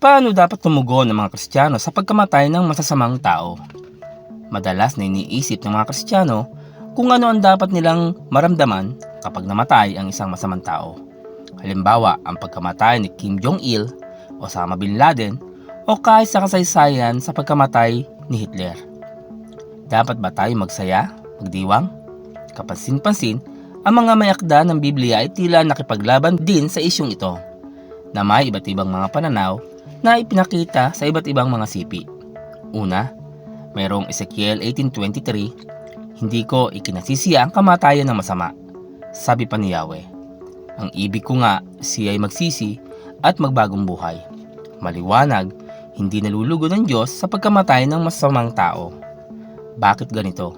Paano dapat tumugon ng mga Kristiyano sa pagkamatay ng masasamang tao? Madalas na iniisip ng mga Kristiyano kung ano ang dapat nilang maramdaman kapag namatay ang isang masamang tao. Halimbawa, ang pagkamatay ni Kim Jong-il, Osama Bin Laden, o kahit sa kasaysayan sa pagkamatay ni Hitler. Dapat ba tayo magsaya, magdiwang? Kapansin-pansin, ang mga may akda ng Biblia ay tila nakipaglaban din sa isyong ito na may iba't ibang mga pananaw na ipinakita sa iba't ibang mga sipi. Una, mayroong Ezekiel 18.23, Hindi ko ikinasisiya ang kamatayan ng masama, sabi pa ni Yahweh. Ang ibig ko nga siya ay magsisi at magbagong buhay. Maliwanag, hindi nalulugo ng Diyos sa pagkamatay ng masamang tao. Bakit ganito?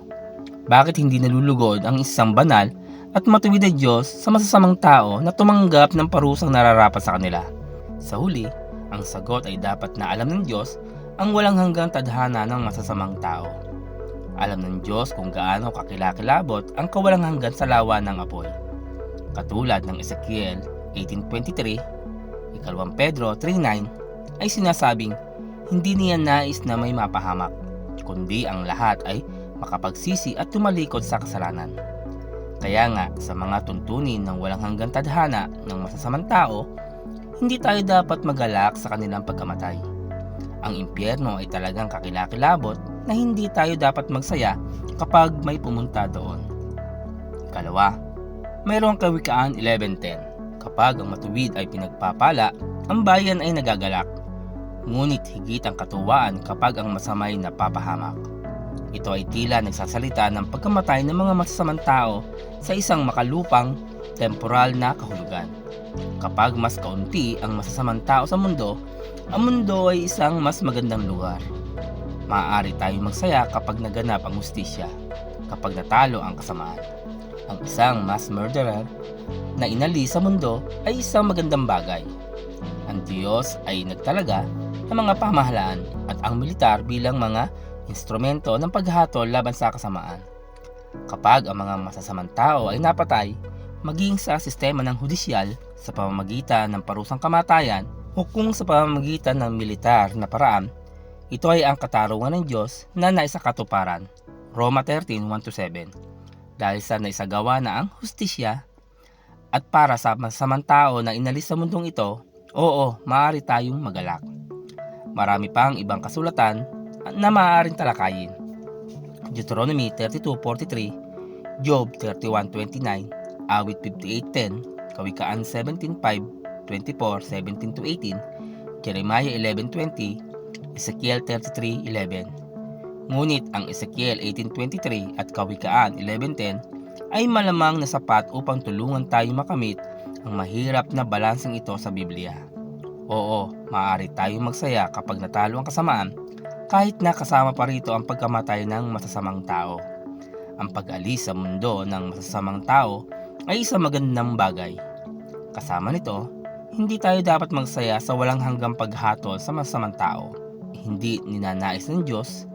Bakit hindi nalulugod ang isang banal at matuwid na Diyos sa masasamang tao na tumanggap ng parusang nararapat sa kanila? Sa huli, ang sagot ay dapat na alam ng Diyos ang walang hanggang tadhana ng masasamang tao. Alam ng Diyos kung gaano kakilakilabot ang kawalang hanggan sa lawa ng apoy. Katulad ng Ezekiel 18.23, ikalawang Pedro 3.9 ay sinasabing hindi niya nais na may mapahamak, kundi ang lahat ay makapagsisi at tumalikod sa kasalanan. Kaya nga sa mga tuntunin ng walang hanggang tadhana ng masasamang tao, hindi tayo dapat magalak sa kanilang pagkamatay. Ang impyerno ay talagang kakilakilabot na hindi tayo dapat magsaya kapag may pumunta doon. Kalawa, mayroong kawikaan 11.10. Kapag ang matuwid ay pinagpapala, ang bayan ay nagagalak. Ngunit higit ang katuwaan kapag ang masamay napapahamak. Ito ay tila nagsasalita ng pagkamatay ng mga masasamang tao sa isang makalupang, temporal na kahulugan. Kapag mas kaunti ang masasamang tao sa mundo, ang mundo ay isang mas magandang lugar. Maaari tayong magsaya kapag naganap ang hustisya, kapag natalo ang kasamaan. Ang isang mass murderer na inalis sa mundo ay isang magandang bagay. Ang Diyos ay nagtalaga ng mga pamahalaan at ang militar bilang mga instrumento ng paghatol laban sa kasamaan. Kapag ang mga masasamang tao ay napatay, maging sa sistema ng hudisyal sa pamamagitan ng parusang kamatayan o kung sa pamamagitan ng militar na paraan, ito ay ang katarungan ng Diyos na naisakatuparan. Roma 13:1-7 Dahil sa naisagawa na ang hustisya at para sa masamang tao na inalis sa mundong ito, oo, maaari tayong magalak. Marami pang ibang kasulatan na maaaring talakayin. Deuteronomy 32:43, Job 31:29, Awit 58:10, Kawikaan 17:5, 24, 17-18, Jeremiah 11:20, Ezekiel 33:11. Ngunit ang Ezekiel 18:23 at Kawikaan 11:10 ay malamang na sapat upang tulungan tayo makamit ang mahirap na balansing ito sa Biblia. Oo, maaari tayong magsaya kapag natalo ang kasamaan kahit na kasama pa rito ang pagkamatay ng masasamang tao. Ang pag-alis sa mundo ng masasamang tao ay isang magandang bagay. Kasama nito, hindi tayo dapat magsaya sa walang hanggang paghatol sa masamang tao. Hindi ninanais ng Diyos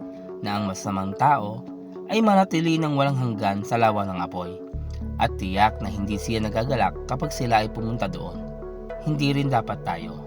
na ang masamang tao ay manatili ng walang hanggan sa lawa ng apoy at tiyak na hindi siya nagagalak kapag sila ay pumunta doon. Hindi rin dapat tayo.